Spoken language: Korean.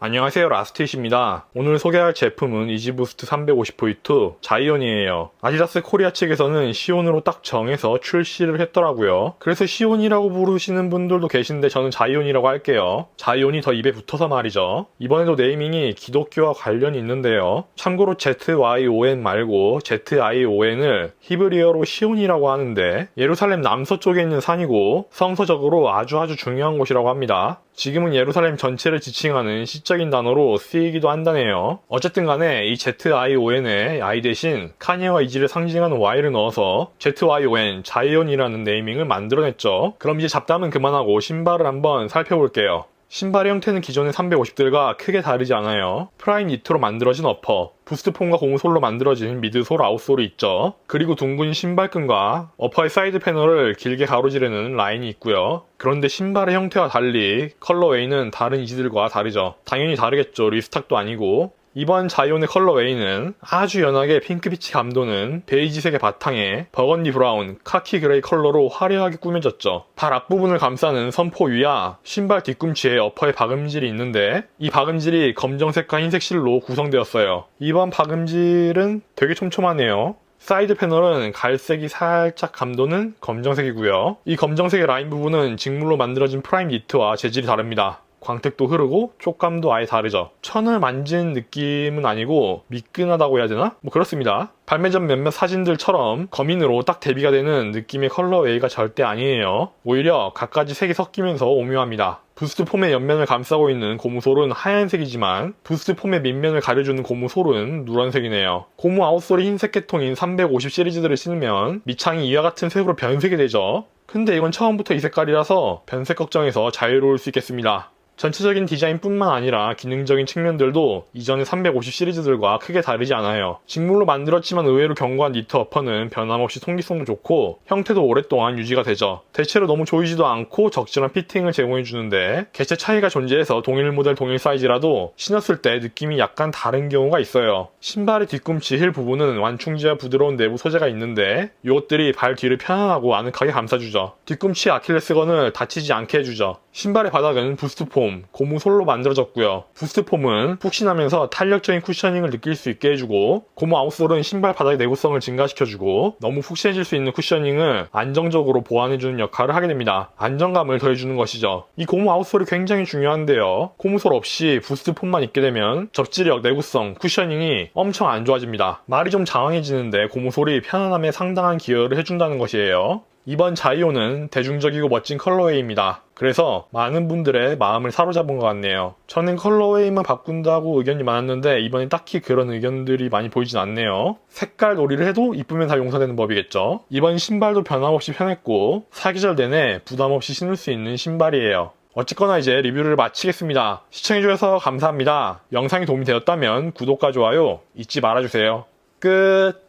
안녕하세요 라스트잇입니다. 오늘 소개할 제품은 이지부스트 350V2 자이온이에요. 아디다스 코리아 측에서는 시온으로 딱 정해서 출시를 했더라고요. 그래서 시온이라고 부르시는 분들도 계신데 저는 자이온이라고 할게요. 자이온이 더 입에 붙어서 말이죠. 이번에도 네이밍이 기독교와 관련이 있는데요. 참고로 ZYON 말고 ZION을 히브리어로 시온이라고 하는데 예루살렘 남서쪽에 있는 산이고 성서적으로 아주 아주 중요한 곳이라고 합니다. 지금은 예루살렘 전체를 지칭하는 시적인 단어로 쓰이기도 한다네요. 어쨌든 간에 이 ZION에 I 대신 카니와 이지를 상징하는 Y를 넣어서 ZYON, 자이온이라는 네이밍을 만들어냈죠. 그럼 이제 잡담은 그만하고 신발을 한번 살펴볼게요. 신발의 형태는 기존의 350들과 크게 다르지 않아요. 프라임 니트로 만들어진 어퍼, 부스트폼과 고무솔로 만들어진 미드솔 아웃솔이 있죠. 그리고 둥근 신발끈과 어퍼의 사이드 패널을 길게 가로지르는 라인이 있고요. 그런데 신발의 형태와 달리 컬러웨이는 다른 이지들과 다르죠. 당연히 다르겠죠. 리스탁도 아니고. 이번 자이온의 컬러웨이는 아주 연하게 핑크빛이 감도는 베이지색의 바탕에 버건디 브라운, 카키 그레이 컬러로 화려하게 꾸며졌죠. 발 앞부분을 감싸는 선포 위와 신발 뒤꿈치에 어퍼의 박음질이 있는데 이 박음질이 검정색과 흰색 실로 구성되었어요. 이번 박음질은 되게 촘촘하네요. 사이드 패널은 갈색이 살짝 감도는 검정색이고요. 이 검정색의 라인 부분은 직물로 만들어진 프라임 니트와 재질이 다릅니다. 광택도 흐르고 촉감도 아예 다르죠. 천을 만진 느낌은 아니고 미끈하다고 해야 되나? 뭐 그렇습니다. 발매 전 몇몇 사진들처럼 거민으로 딱 대비가 되는 느낌의 컬러웨이가 절대 아니에요. 오히려 각가지 색이 섞이면서 오묘합니다. 부스트 폼의 옆면을 감싸고 있는 고무솔은 하얀색이지만 부스트 폼의 밑면을 가려주는 고무솔은 누런색이네요. 고무 아웃솔이 흰색 계통인 350 시리즈들을 신으면 밑창이 이와 같은 색으로 변색이 되죠. 근데 이건 처음부터 이 색깔이라서 변색 걱정에서 자유로울 수 있겠습니다. 전체적인 디자인뿐만 아니라 기능적인 측면들도 이전의 350 시리즈들과 크게 다르지 않아요. 직물로 만들었지만 의외로 견고한 니트 어퍼는 변함없이 통기성도 좋고 형태도 오랫동안 유지가 되죠. 대체로 너무 조이지도 않고 적절한 피팅을 제공해주는데 개체 차이가 존재해서 동일 모델 동일 사이즈라도 신었을 때 느낌이 약간 다른 경우가 있어요. 신발의 뒤꿈치 힐 부분은 완충지와 부드러운 내부 소재가 있는데 이것들이 발 뒤를 편안하고 아늑하게 감싸주죠. 뒤꿈치 아킬레스건을 다치지 않게 해주죠. 신발의 바닥은 부스트폼, 고무솔로 만들어졌고요. 부스트폼은 푹신하면서 탄력적인 쿠셔닝을 느낄 수 있게 해주고 고무 아웃솔은 신발 바닥의 내구성을 증가시켜주고 너무 푹신해질 수 있는 쿠셔닝을 안정적으로 보완해주는 역할을 하게 됩니다. 안정감을 더해주는 것이죠. 이 고무 아웃솔이 굉장히 중요한데요. 고무솔 없이 부스트폼만 입게 되면 접지력, 내구성, 쿠셔닝이 엄청 안 좋아집니다. 말이 좀 장황해지는데 고무솔이 편안함에 상당한 기여를 해준다는 것이에요. 이번 자이오는 대중적이고 멋진 컬러웨이입니다. 그래서 많은 분들의 마음을 사로잡은 것 같네요. 저는 컬러웨이만 바꾼다고 의견이 많았는데 이번에 딱히 그런 의견들이 많이 보이진 않네요. 색깔 놀이를 해도 이쁘면 다 용서되는 법이겠죠. 이번 신발도 변함없이 편했고 사계절 내내 부담 없이 신을 수 있는 신발이에요. 어쨌거나 이제 리뷰를 마치겠습니다. 시청해주셔서 감사합니다. 영상이 도움이 되었다면 구독과 좋아요 잊지 말아주세요. 끝!